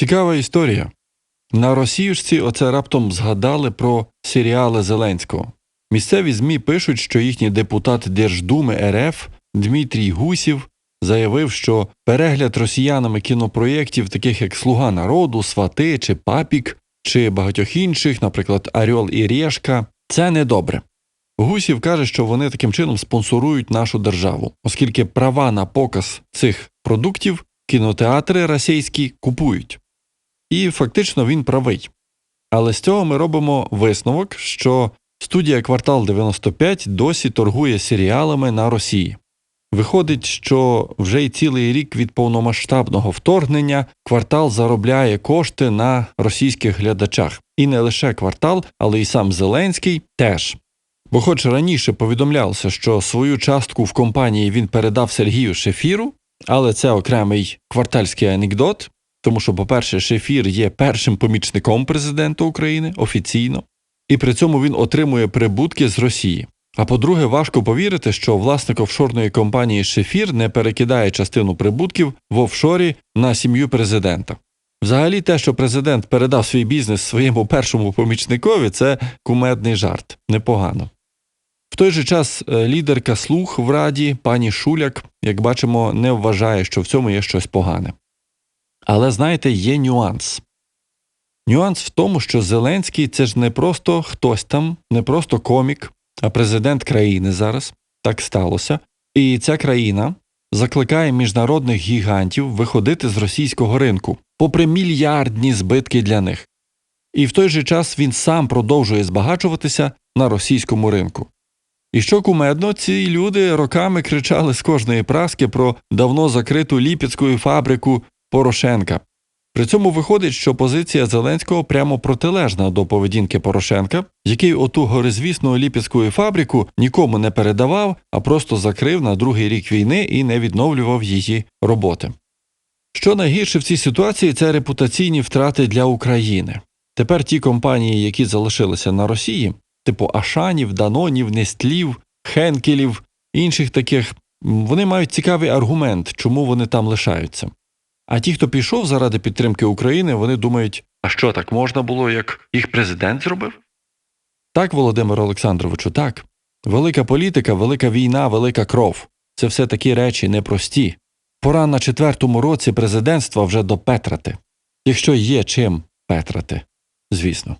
Цікава історія. На Росіюшці оце раптом згадали про серіали Зеленського. Місцеві ЗМІ пишуть, що їхній депутат Держдуми РФ Дмитрій Гусів заявив, що перегляд росіянами кінопроєктів, таких як Слуга народу, Свати чи Папік, чи багатьох інших, наприклад, Арьол і Решка, це недобре. Гусів каже, що вони таким чином спонсорують нашу державу, оскільки права на показ цих продуктів кінотеатри російські купують. І фактично він правий. Але з цього ми робимо висновок, що студія Квартал 95 досі торгує серіалами на Росії. Виходить, що вже й цілий рік від повномасштабного вторгнення квартал заробляє кошти на російських глядачах. І не лише квартал, але й сам Зеленський теж. Бо, хоч раніше повідомлялося, що свою частку в компанії він передав Сергію Шефіру, але це окремий квартальський анекдот, тому що, по-перше, Шефір є першим помічником президента України офіційно, і при цьому він отримує прибутки з Росії. А по-друге, важко повірити, що власник офшорної компанії Шефір не перекидає частину прибутків в офшорі на сім'ю президента. Взагалі, те, що президент передав свій бізнес своєму першому помічникові, це кумедний жарт, непогано. В той же час е, лідерка слух в раді, пані Шуляк, як бачимо, не вважає, що в цьому є щось погане. Але знаєте, є нюанс. Нюанс в тому, що Зеленський це ж не просто хтось там, не просто комік, а президент країни зараз. Так сталося. І ця країна закликає міжнародних гігантів виходити з російського ринку, попри мільярдні збитки для них. І в той же час він сам продовжує збагачуватися на російському ринку. І що кумедно, ці люди роками кричали з кожної праски про давно закриту ліпецьку фабрику Порошенка. При цьому виходить, що позиція Зеленського прямо протилежна до поведінки Порошенка, який оту горизвісну ліпецьку фабрику нікому не передавав, а просто закрив на другий рік війни і не відновлював її роботи. Що найгірше в цій ситуації це репутаційні втрати для України. Тепер ті компанії, які залишилися на Росії, типу Ашанів, Данонів, Нестлів, Хенкелів, інших таких, вони мають цікавий аргумент, чому вони там лишаються. А ті, хто пішов заради підтримки України, вони думають, а що так можна було, як їх президент зробив? Так, Володимир Олександровичу, так. Велика політика, велика війна, велика кров. Це все такі речі непрості. Пора на четвертому році президентства вже допетрати. Якщо є чим петрати, звісно.